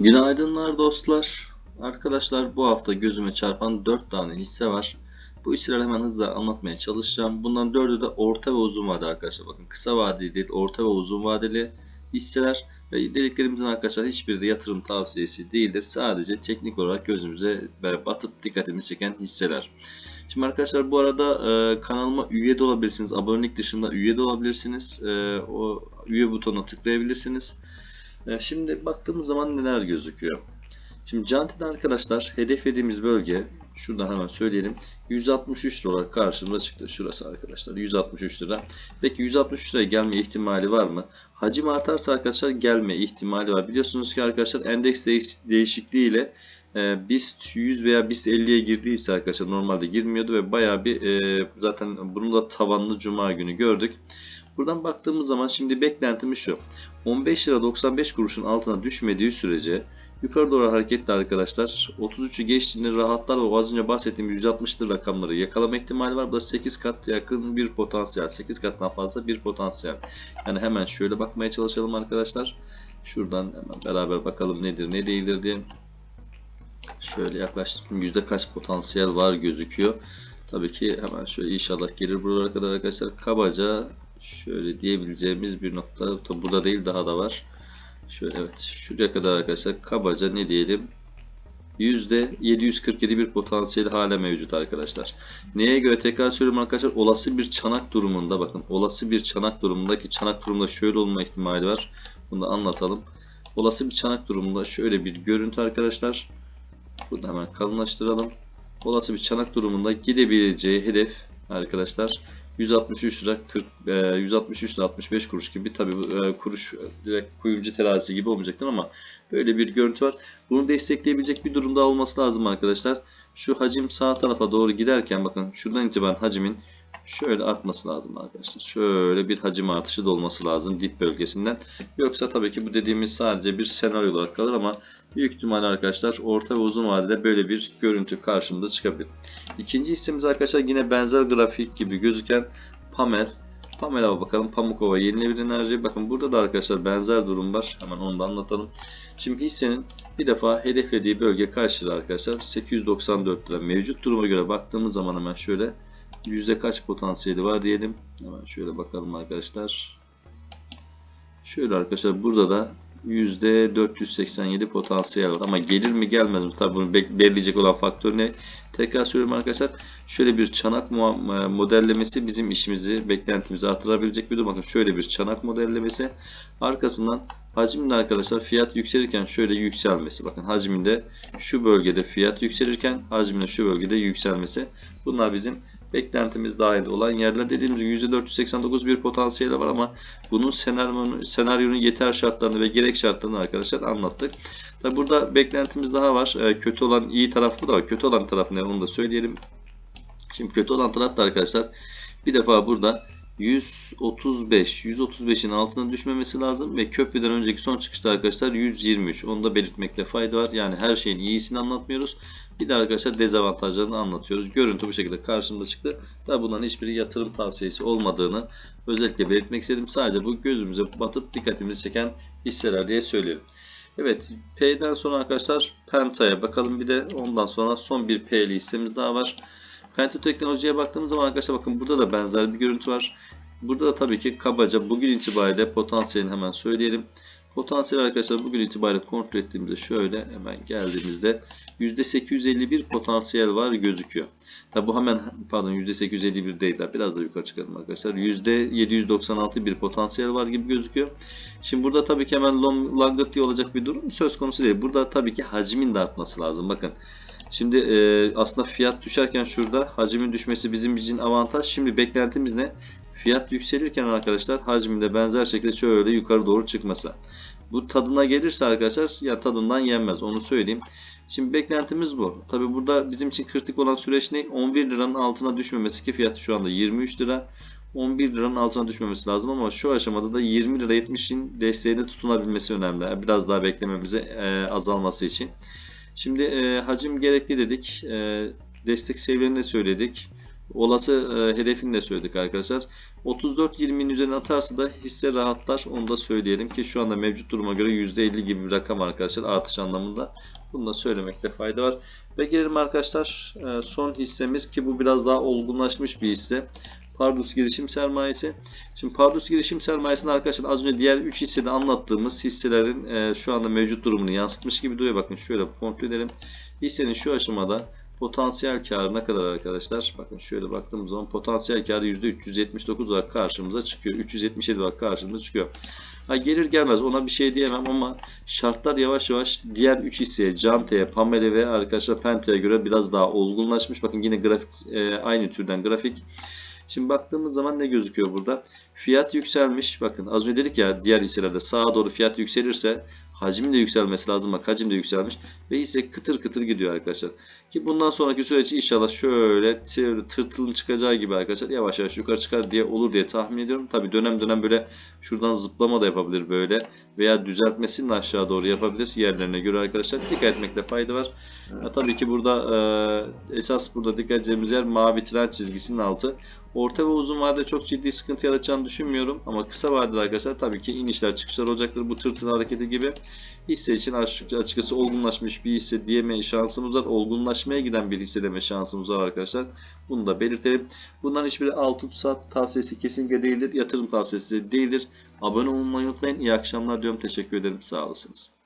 Günaydınlar dostlar. Arkadaşlar bu hafta gözüme çarpan 4 tane hisse var. Bu hisseleri hemen hızla anlatmaya çalışacağım. Bundan 4'ü de orta ve uzun vadeli arkadaşlar. Bakın kısa vadeli değil, orta ve uzun vadeli hisseler ve dediklerimizin arkadaşlar hiçbiri de yatırım tavsiyesi değildir. Sadece teknik olarak gözümüze batıp dikkatimizi çeken hisseler. Şimdi arkadaşlar bu arada e, kanalıma üye de olabilirsiniz. Abonelik dışında üye de olabilirsiniz. E, o üye butonuna tıklayabilirsiniz. E, şimdi baktığımız zaman neler gözüküyor. Şimdi Canti'de arkadaşlar hedeflediğimiz bölge şuradan hemen söyleyelim 163 lira olarak karşımıza çıktı. Şurası arkadaşlar 163 lira. Peki 163 liraya gelme ihtimali var mı? Hacim artarsa arkadaşlar gelme ihtimali var. Biliyorsunuz ki arkadaşlar endeks değiş değişikliği ile BIST 100 veya BIST 50'ye girdiyse arkadaşlar normalde girmiyordu ve bayağı bir e, zaten bunu da tavanlı cuma günü gördük. Buradan baktığımız zaman şimdi beklentimiz şu. 15 lira 95 kuruşun altına düşmediği sürece yukarı doğru hareketli arkadaşlar 33'ü geçtiğinde rahatlar ve az önce bahsettiğim 160'lı rakamları yakalama ihtimali var. Bu da 8 kat yakın bir potansiyel. 8 kattan fazla bir potansiyel. Yani hemen şöyle bakmaya çalışalım arkadaşlar. Şuradan hemen beraber bakalım nedir ne değildir diye. Şöyle yaklaştırdım. Yüzde kaç potansiyel var gözüküyor. Tabii ki hemen şöyle inşallah gelir buralara kadar arkadaşlar. Kabaca şöyle diyebileceğimiz bir nokta. Tabi burada değil daha da var. Şöyle evet şuraya kadar arkadaşlar kabaca ne diyelim %747 bir potansiyeli hala mevcut arkadaşlar. Neye göre tekrar söylüyorum arkadaşlar olası bir çanak durumunda bakın olası bir çanak durumundaki çanak durumunda şöyle olma ihtimali var. Bunu da anlatalım. Olası bir çanak durumunda şöyle bir görüntü arkadaşlar. Bunu da hemen kalınlaştıralım. Olası bir çanak durumunda gidebileceği hedef arkadaşlar 163 lira 40 e, 163 lira 65 kuruş gibi tabi e, kuruş direkt kuyumcu terazisi gibi olmayacaktır ama böyle bir görüntü var. Bunu destekleyebilecek bir durumda olması lazım arkadaşlar. Şu hacim sağ tarafa doğru giderken bakın şuradan itibaren hacimin şöyle artması lazım arkadaşlar. Şöyle bir hacim artışı da olması lazım dip bölgesinden. Yoksa tabii ki bu dediğimiz sadece bir senaryo olarak kalır ama büyük ihtimalle arkadaşlar orta ve uzun vadede böyle bir görüntü karşımıza çıkabilir. İkinci hissemiz arkadaşlar yine benzer grafik gibi gözüken Pamel. Pamel'a bakalım. Pamukova yenilebilir enerji. Bakın burada da arkadaşlar benzer durum var. Hemen onu da anlatalım. Şimdi hissenin bir defa hedeflediği bölge kaç arkadaşlar? 894 lira. Mevcut duruma göre baktığımız zaman hemen şöyle yüzde kaç potansiyeli var diyelim. Hemen şöyle bakalım arkadaşlar. Şöyle arkadaşlar burada da %487 potansiyel var. Ama gelir mi gelmez mi? Tabi bunu belirleyecek olan faktör ne? Tekrar söylüyorum arkadaşlar. Şöyle bir çanak modellemesi bizim işimizi, beklentimizi artırabilecek bir durum. Bakın şöyle bir çanak modellemesi. Arkasından hacimde arkadaşlar fiyat yükselirken şöyle yükselmesi. Bakın hacminde şu bölgede fiyat yükselirken hacminde şu bölgede yükselmesi. Bunlar bizim beklentimiz dahil olan yerler. Dediğimiz gibi %489 bir potansiyeli var ama bunun senaryonun, senaryonun yeter şartlarını ve gerek şartlarını arkadaşlar anlattık. Tabi burada beklentimiz daha var. Ee, kötü olan iyi tarafı da var. Kötü olan taraf ne onu da söyleyelim. Şimdi kötü olan taraf da arkadaşlar bir defa burada 135, 135'in altına düşmemesi lazım ve köprüden önceki son çıkışta arkadaşlar 123. Onu da belirtmekte fayda var. Yani her şeyin iyisini anlatmıyoruz. Bir de arkadaşlar dezavantajlarını anlatıyoruz. Görüntü bu şekilde karşımıza çıktı. Tabi bunların hiçbiri yatırım tavsiyesi olmadığını özellikle belirtmek istedim. Sadece bu gözümüze batıp dikkatimizi çeken hisseler diye söylüyorum. Evet P'den sonra arkadaşlar Penta'ya bakalım bir de ondan sonra son bir P'li hissemiz daha var. Penta teknolojiye baktığımız zaman arkadaşlar bakın burada da benzer bir görüntü var. Burada da tabii ki kabaca bugün itibariyle potansiyelini hemen söyleyelim. Potansiyel arkadaşlar bugün itibariyle kontrol ettiğimizde şöyle hemen geldiğimizde %851 potansiyel var gözüküyor. Tabi bu hemen pardon %851 değil biraz da yukarı çıkalım arkadaşlar. %796 bir potansiyel var gibi gözüküyor. Şimdi burada tabii ki hemen long, diye olacak bir durum söz konusu değil. Burada tabii ki hacmin de artması lazım. Bakın Şimdi e, aslında fiyat düşerken şurada hacmin düşmesi bizim için avantaj. Şimdi beklentimiz ne? Fiyat yükselirken arkadaşlar hacminde benzer şekilde şöyle yukarı doğru çıkması. Bu tadına gelirse arkadaşlar ya tadından yenmez onu söyleyeyim. Şimdi beklentimiz bu. Tabi burada bizim için kritik olan süreç ne? 11 liranın altına düşmemesi ki fiyatı şu anda 23 lira. 11 liranın altına düşmemesi lazım ama şu aşamada da 20 lira 70'in desteğine tutunabilmesi önemli. Biraz daha beklememize e, azalması için. Şimdi e, hacim gerekli dedik. E, destek seviyelerini de söyledik. Olası e, hedefini de söyledik arkadaşlar. 34.20'nin üzerine atarsa da hisse rahatlar. Onu da söyleyelim ki şu anda mevcut duruma göre %50 gibi bir rakam arkadaşlar artış anlamında. Bunu da söylemekte fayda var. Ve gelelim arkadaşlar e, son hissemiz ki bu biraz daha olgunlaşmış bir hisse. Pardus girişim sermayesi. Şimdi Pardus girişim sermayesini arkadaşlar az önce diğer 3 hissede anlattığımız hisselerin e, şu anda mevcut durumunu yansıtmış gibi duruyor. Bakın şöyle kontrol edelim. Hissenin şu aşamada potansiyel karı ne kadar arkadaşlar? Bakın şöyle baktığımız zaman potansiyel karı %379 olarak karşımıza çıkıyor. 377 olarak karşımıza çıkıyor. Ha, gelir gelmez ona bir şey diyemem ama şartlar yavaş yavaş diğer 3 hisseye Cante'ye, Pamele ve arkadaşlar Pente'ye göre biraz daha olgunlaşmış. Bakın yine grafik e, aynı türden grafik. Şimdi baktığımız zaman ne gözüküyor burada? Fiyat yükselmiş. Bakın az önce dedik ya diğer hisselerde sağa doğru fiyat yükselirse hacmin de yükselmesi lazım. Bak hacim de yükselmiş. Ve hisse kıtır kıtır gidiyor arkadaşlar. Ki bundan sonraki süreç inşallah şöyle tır- tırtılın çıkacağı gibi arkadaşlar yavaş yavaş yukarı çıkar diye olur diye tahmin ediyorum. Tabi dönem dönem böyle şuradan zıplama da yapabilir böyle. Veya düzeltmesini aşağı doğru yapabilir yerlerine göre arkadaşlar. Dikkat etmekte fayda var. Ha, tabii ki burada e, esas burada dikkat edeceğimiz yer mavi trend çizgisinin altı. Orta ve uzun vadede çok ciddi sıkıntı yaratacağını düşünmüyorum. Ama kısa vadede arkadaşlar tabii ki inişler çıkışlar olacaktır. Bu tırtıl hareketi gibi hisse için açıkçası, olgunlaşmış bir hisse diyeme şansımız var. Olgunlaşmaya giden bir hisse deme şansımız var arkadaşlar. Bunu da belirtelim. Bunların hiçbiri alt tutsat tavsiyesi kesinlikle değildir. Yatırım tavsiyesi değildir. Abone olmayı unutmayın. İyi akşamlar diyorum. Teşekkür ederim. Sağ olasınız.